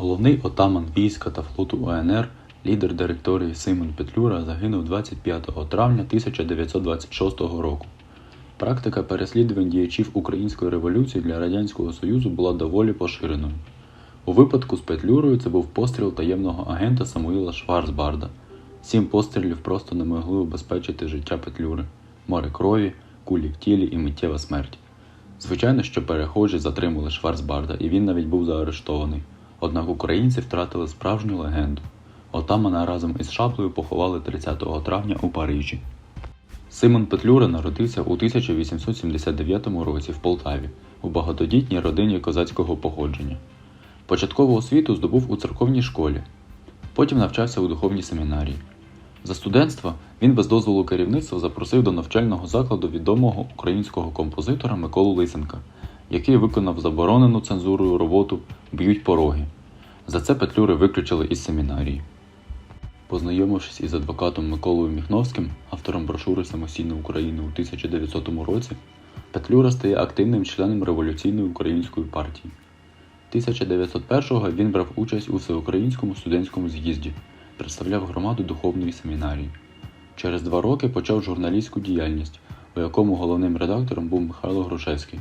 Головний отаман війська та флоту УНР, лідер директорії Симон Петлюра загинув 25 травня 1926 року. Практика переслідувань діячів української революції для Радянського Союзу була доволі поширеною. У випадку з Петлюрою це був постріл таємного агента Самуїла Шварцбарда. Сім пострілів просто не могли убезпечити життя Петлюри, море крові, кулі в тілі і миттєва смерть. Звичайно, що перехожі затримали Шварцбарда, і він навіть був заарештований. Однак українці втратили справжню легенду. Отамана разом із шаблею поховали 30 травня у Парижі. Симон Петлюра народився у 1879 році в Полтаві у багатодітній родині козацького походження. Початкову освіту здобув у церковній школі, потім навчався у духовній семінарії. За студентства він без дозволу керівництва запросив до навчального закладу відомого українського композитора Миколу Лисенка, який виконав заборонену цензурою роботу Б'ють пороги. За це Петлюри виключили із семінарії. Познайомившись із адвокатом Миколою Міхновським, автором брошури Самостійна Україна у 1900 році, Петлюра стає активним членом революційної української партії. 1901-го він брав участь у всеукраїнському студентському з'їзді, представляв громаду духовної семінарії. Через два роки почав журналістську діяльність, у якому головним редактором був Михайло Грушевський.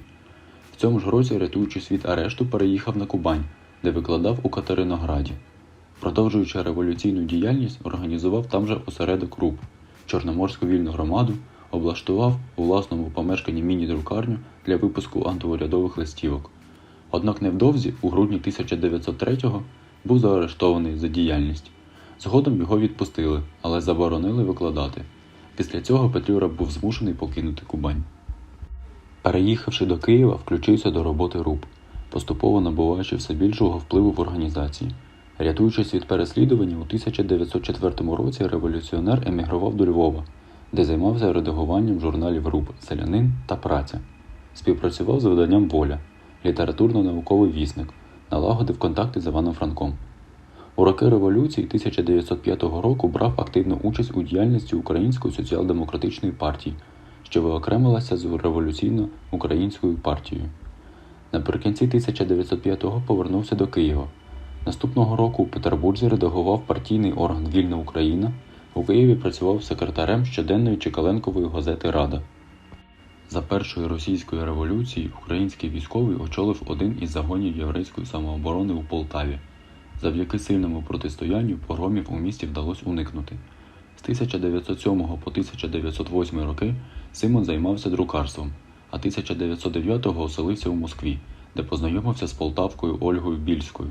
Цьому ж році, рятуючись від арешту, переїхав на Кубань, де викладав у Катеринограді. Продовжуючи революційну діяльність, організував там же осередок РУП, Чорноморську вільну громаду, облаштував у власному помешканні міні-друкарню для випуску антиурядових листівок. Однак невдовзі, у грудні 1903-го, був заарештований за діяльність. Згодом його відпустили, але заборонили викладати. Після цього Петлюра був змушений покинути Кубань. Переїхавши до Києва, включився до роботи РУП, поступово набуваючи все більшого впливу в організації. Рятуючись від переслідування, у 1904 році революціонер емігрував до Львова, де займався редагуванням журналів РУП Селянин та Праця. Співпрацював з виданням Воля, літературно-науковий вісник, налагодив контакти з Іваном Франком. У роки революції 1905 року брав активну участь у діяльності Української соціал-демократичної партії, що виокремилася з революційно-українською партією. Наприкінці 1905-го повернувся до Києва. Наступного року у Петербурзі редагував партійний орган Вільна Україна, у Києві працював секретарем щоденної Чекаленкової газети Рада. За першої російської революції український військовий очолив один із загонів єврейської самооборони у Полтаві. Завдяки сильному протистоянню погромів у місті вдалося уникнути. З 1907 по 1908 роки Симон займався друкарством, а 1909-го оселився у Москві, де познайомився з полтавкою Ольгою Більською.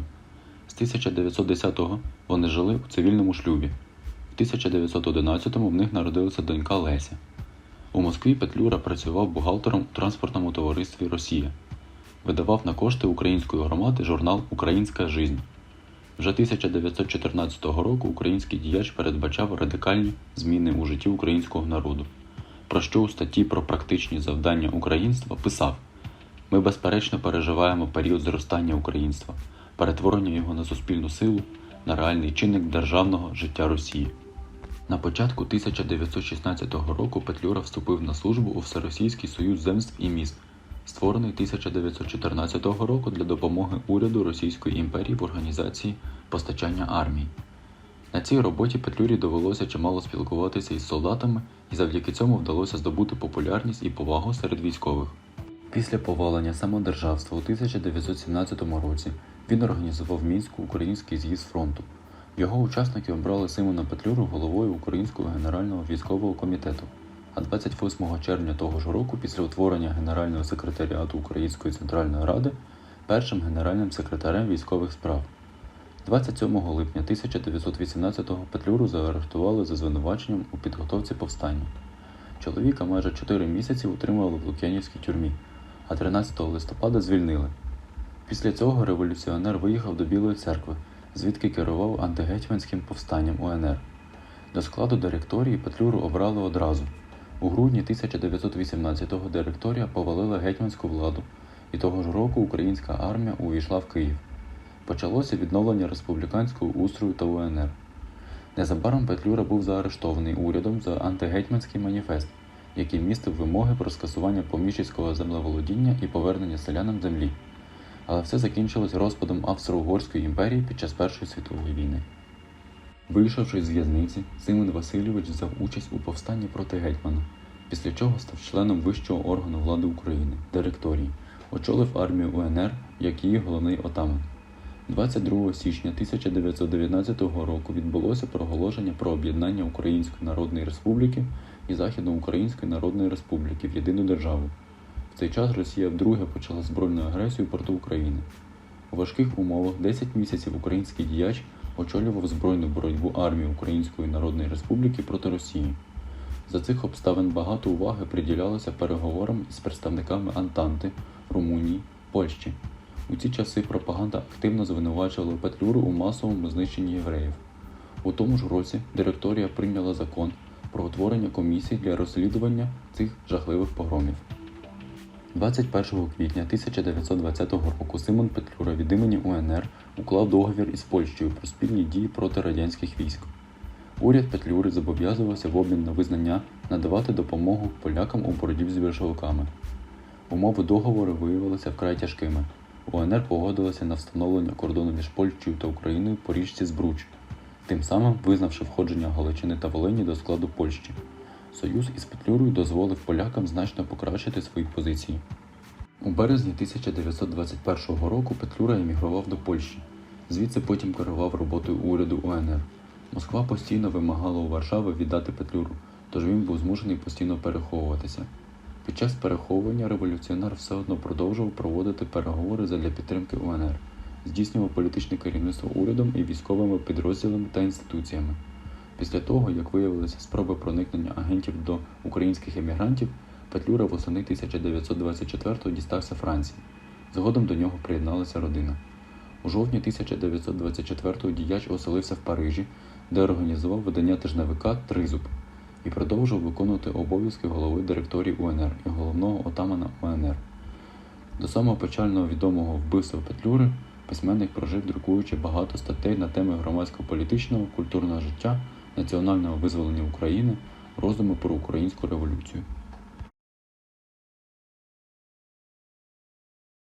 З 1910-го вони жили у цивільному шлюбі. В 1911-му в них народилася донька Леся. У Москві Петлюра працював бухгалтером у транспортному товаристві Росія. Видавав на кошти української громади журнал Українська жизнь. Вже 1914 року український діяч передбачав радикальні зміни у житті українського народу, про що у статті про практичні завдання українства писав: Ми безперечно переживаємо період зростання українства, перетворення його на суспільну силу, на реальний чинник державного життя Росії. На початку 1916 року Петлюра вступив на службу у Всеросійський союз земств і міст, створений 1914 року для допомоги уряду Російської імперії в організації постачання армії. На цій роботі Петлюрі довелося чимало спілкуватися із солдатами, і завдяки цьому вдалося здобути популярність і повагу серед військових. Після повалення самодержавства у 1917 році він організував в Мінську український з'їзд фронту. Його учасники обрали Симона Петлюру головою Українського генерального військового комітету. А 28 червня того ж року, після утворення Генерального секретаріату Української центральної ради, першим генеральним секретарем військових справ. 27 липня 1918-го Петлюру заарештували за звинуваченням у підготовці повстання. Чоловіка майже 4 місяці утримували в Лук'янівській тюрмі, а 13 листопада звільнили. Після цього революціонер виїхав до Білої церкви, звідки керував антигетьманським повстанням УНР. До складу директорії Петлюру обрали одразу. У грудні 1918-го директорія повалила гетьманську владу, і того ж року українська армія увійшла в Київ. Почалося відновлення республіканського устрою та УНР. Незабаром Петлюра був заарештований урядом за антигетьманський маніфест, який містив вимоги про скасування поміщицького землеволодіння і повернення селянам землі. Але все закінчилось розпадом Австро-Угорської імперії під час Першої світової війни. Вийшовши з в'язниці, Симон Васильович взяв участь у повстанні проти гетьмана, після чого став членом вищого органу влади України директорії, очолив армію УНР як її головний отаман. 22 січня 1919 року відбулося проголошення про об'єднання Української Народної Республіки і Західноукраїнської Народної Республіки в єдину державу. В цей час Росія вдруге почала збройну агресію проти України. У важких умовах 10 місяців український діяч очолював збройну боротьбу армії Української Народної Республіки проти Росії. За цих обставин багато уваги приділялося переговорам із представниками Антанти, Румунії, Польщі. У ці часи пропаганда активно звинувачувала Петлюру у масовому знищенні євреїв. У тому ж році директорія прийняла закон про утворення комісії для розслідування цих жахливих погромів. 21 квітня 1920 року Симон Петлюра від імені УНР уклав договір із Польщею про спільні дії проти радянських військ. Уряд Петлюри зобов'язувався в обмін на визнання надавати допомогу полякам у боротьбі з більшовиками. Умови договору виявилися вкрай тяжкими. УНР погодилася на встановлення кордону між Польщею та Україною по річці Збруч, тим самим визнавши входження Галичини та Волині до складу Польщі. Союз із Петлюрою дозволив полякам значно покращити свої позиції. У березні 1921 року Петлюра емігрував до Польщі. Звідси потім керував роботою уряду УНР. Москва постійно вимагала у Варшави віддати Петлюру, тож він був змушений постійно переховуватися. Під час переховування революціонер все одно продовжував проводити переговори задля підтримки УНР, здійснював політичне керівництво урядом і військовими підрозділами та інституціями. Після того, як виявилися спроби проникнення агентів до українських емігрантів, Петлюра восени 1924-го дістався Франції. Згодом до нього приєдналася родина. У жовтні 1924-го діяч оселився в Парижі, де організував видання тижневика Тризуб і продовжував виконувати обов'язки голови директорії УНР і головного отамана УНР. До самого печального відомого вбивства Петлюри письменник прожив, друкуючи багато статей на теми громадсько-політичного, культурного життя, національного визволення України, роздуми про українську революцію.